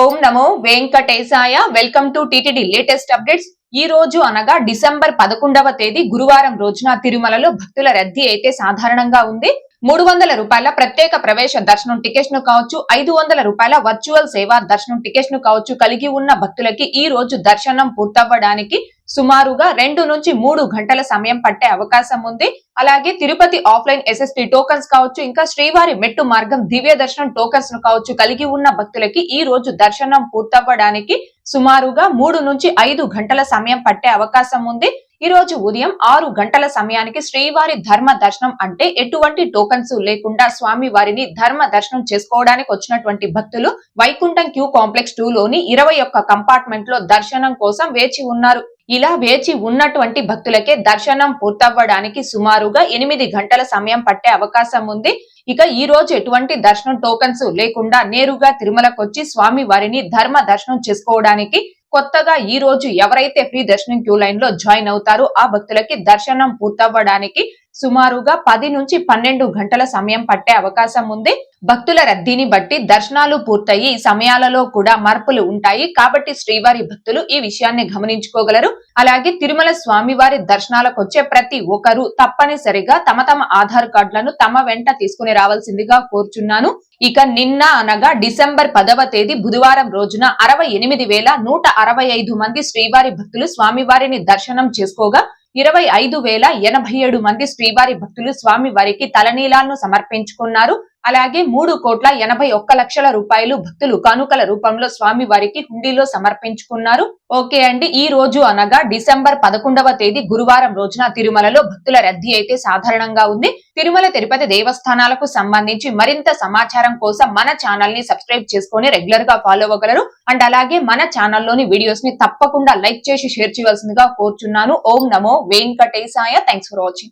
ఓం నమో వెంకటేశాయ. Welcome to TTD latest updates. ఈ రోజు అనగా డిసెంబర్ పదకొండవ తేదీ గురువారం రోజున తిరుమలలో భక్తుల రద్దీ అయితే సాధారణంగా ఉంది. మూడు వందల రూపాయల ప్రత్యేక ప్రవేశ దర్శనం టికెట్స్ను కావచ్చు ఐదు వందల రూపాయల వర్చువల్ సేవా దర్శనం టికెట్స్ను కావచ్చు కలిగి ఉన్న భక్తులకి ఈ రోజు దర్శనం పూర్తవ్వడానికి సుమారుగా రెండు నుంచి మూడు గంటల సమయం పట్టే అవకాశం ఉంది. అలాగే తిరుపతి ఆఫ్లైన్ ఎస్ఎస్టీ టోకన్స్ కావచ్చు ఇంకా శ్రీవారి మెట్టు మార్గం దివ్య దర్శనం టోకన్స్ను కావచ్చు కలిగి ఉన్న భక్తులకి ఈ రోజు దర్శనం పూర్తవ్వడానికి సుమారుగా మూడు నుంచి ఐదు గంటల సమయం పట్టే అవకాశం ఉంది. ఈ రోజు ఉదయం ఆరు గంటల సమయానికి శ్రీవారి ధర్మ దర్శనం అంటే ఎటువంటి టోకన్స్ లేకుండా స్వామి వారిని ధర్మ దర్శనం చేసుకోవడానికి వచ్చినటువంటి భక్తులు వైకుంఠం క్యూ కాంప్లెక్స్ టూ లోని ఇరవై ఒక్క కంపార్ట్మెంట్లో దర్శనం కోసం వేచి ఉన్నారు. ఇలా వేచి ఉన్నటువంటి భక్తులకే దర్శనం పూర్తవ్వడానికి సుమారుగా ఎనిమిది గంటల సమయం పట్టే అవకాశం ఉంది. ఇక ఈ రోజు ఎటువంటి దర్శనం టోకన్స్ లేకుండా నేరుగా తిరుమలకొచ్చి స్వామి వారిని ధర్మ దర్శనం చేసుకోవడానికి కొత్తగా ఈ రోజు ఎవరైతే ఫ్రీ దర్శనం క్యూ లైన్లో జాయిన్ అవుతారో ఆ భక్తులకి దర్శనం పూర్తవ్వడానికి సుమారుగా పది నుంచి పన్నెండు గంటల సమయం పట్టే అవకాశం ఉంది. భక్తుల రద్దీని బట్టి దర్శనాలు పూర్తయి సమయాలలో కూడా మార్పులు ఉంటాయి. కాబట్టి శ్రీవారి భక్తులు ఈ విషయాన్ని గమనించుకోగలరు. అలాగే తిరుమల స్వామివారి దర్శనాలకు వచ్చే ప్రతి ఒక్కరూ తప్పనిసరిగా తమ తమ ఆధార్ కార్డులను తమ వెంట తీసుకుని రావాల్సిందిగా కోరుచున్నాను. ఇక నిన్న అనగా డిసెంబర్ పదవ తేదీ బుధవారం రోజున అరవై ఎనిమిది వేల నూట అరవై ఐదు మంది శ్రీవారి భక్తులు స్వామివారిని దర్శనం చేసుకోగా ఇరవై ఐదు వేల ఎనభై ఏడు మంది శ్రీవారి భక్తులు స్వామి వారికి తలనీలాలను సమర్పించుకున్నారు. అలాగే మూడు కోట్ల ఎనభై ఒక్క లక్షల రూపాయలు భక్తులు కానుకల రూపంలో స్వామి వారికి హుండీలో సమర్పించుకున్నారు. ఓకే అండి ఈ రోజు అనగా డిసెంబర్ పదకొండవ తేదీ గురువారం రోజున తిరుమలలో భక్తుల రద్దీ అయితే సాధారణంగా ఉంది. తిరుమల తిరుపతి దేవస్థానాలకు సంబంధించి మరింత సమాచారం కోసం మన ఛానల్ని సబ్స్క్రైబ్ చేసుకుని రెగ్యులర్గా ఫాలో అవ్వగలరు. అండ్ అలాగే మన ఛానల్లోని వీడియోస్ని తప్పకుండా లైక్ చేసి షేర్ చేయవలసిందిగా కోరుచున్నాను. ఓం నమో వెంకటేశాయ. Thanks for watching.